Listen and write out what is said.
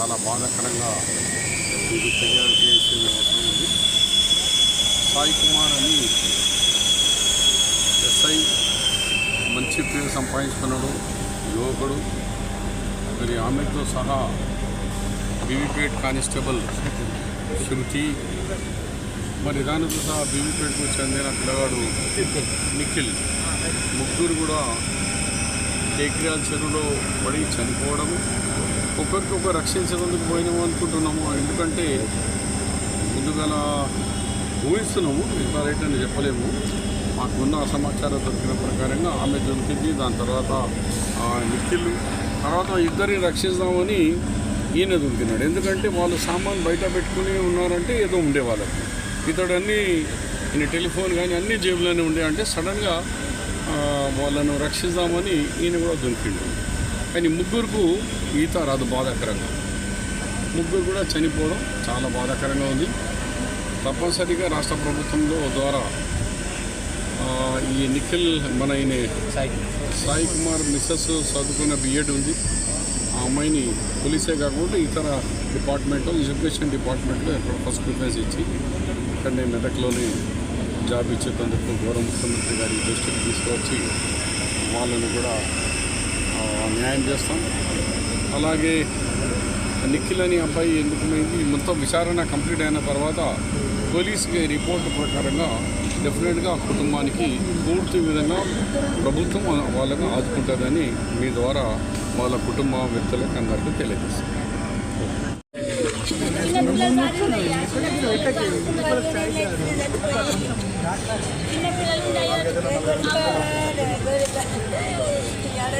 చాలా బాధాకరంగా మీకు తెలియాల్సి ఉంది. సాయి కుమార్ అని ఎస్ఐ మంచి పేరు సంపాదించుకున్నాడు యువకుడు. మరి ఆమెతో సహా బీవీపేట్ కానిస్టేబుల్ శృతి. మరి దానితో సహా బీవీపేట్కు చెందిన పిల్లగాడు నిఖిల్. ముగ్గురు కూడా టేకిరాల చెరువులో పడి చనిపోవడము. ఒకరికొకరు రక్షించేందుకు పోయినాము అనుకుంటున్నాము. ఎందుకంటే ముందుగా ఊహిస్తున్నాము ఇంకా రైట్ అని చెప్పలేము. మాకున్న సమాచారం దొరికిన ప్రకారంగా ఆమె దొరికింది దాని తర్వాత ఆ, నిఖిల్ తర్వాత ఇద్దరిని రక్షిస్తామని ఈయన దొరికినాడు. ఎందుకంటే వాళ్ళు సామాన్ బయట పెట్టుకుని ఉన్నారంటే ఏదో ఉండేవాళ్ళకి ఇతడన్నీ అన్నీ ఈయన టెలిఫోన్ కానీ అన్ని జేబులోనే ఉండే అంటే సడన్గా వాళ్ళను రక్షిద్దామని ఈయన కూడా దొరికిండు. కానీ ముగ్గురుకు ఈత రాదు బాధాకరంగా. ముగ్గురు కూడా చనిపోవడం చాలా బాధాకరంగా ఉంది. తప్పనిసరిగా రాష్ట్ర ప్రభుత్వంలో ద్వారా ఈ నిఖిల్ మన ఈయన సాయి కుమార్. మిస్సెస్ చదువుకున్న బిఎడ్ ఉంది. ఆ అమ్మాయిని పోలీసే కాకుండా ఇతర డిపార్ట్మెంట్లో ఎడ్యుకేషన్ డిపార్ట్మెంట్లో ఫస్ట్ ప్రిఫరెన్స్ ఇచ్చి ఇక్కడ నేను మెదక్లోనే జాబ్ ఇచ్చేందుకు గౌరవ ముఖ్యమంత్రి గారి దృష్టికి తీసుకువచ్చి వాళ్ళని కూడా న్యాయం చేస్తాం. అలాగే నిఖిల్ అని అబ్బాయి ఎందుకు మొత్తం విచారణ కంప్లీట్ అయిన తర్వాత పోలీస్కి రిపోర్ట్ ప్రకారంగా డెఫినెట్గా ఆ కుటుంబానికి పూర్తి విధంగా ప్రభుత్వం వాళ్ళని ఆదుకుంటుందని మీ ద్వారా వాళ్ళ కుటుంబ వ్యక్తులకు అందరికీ తెలియజేస్తాం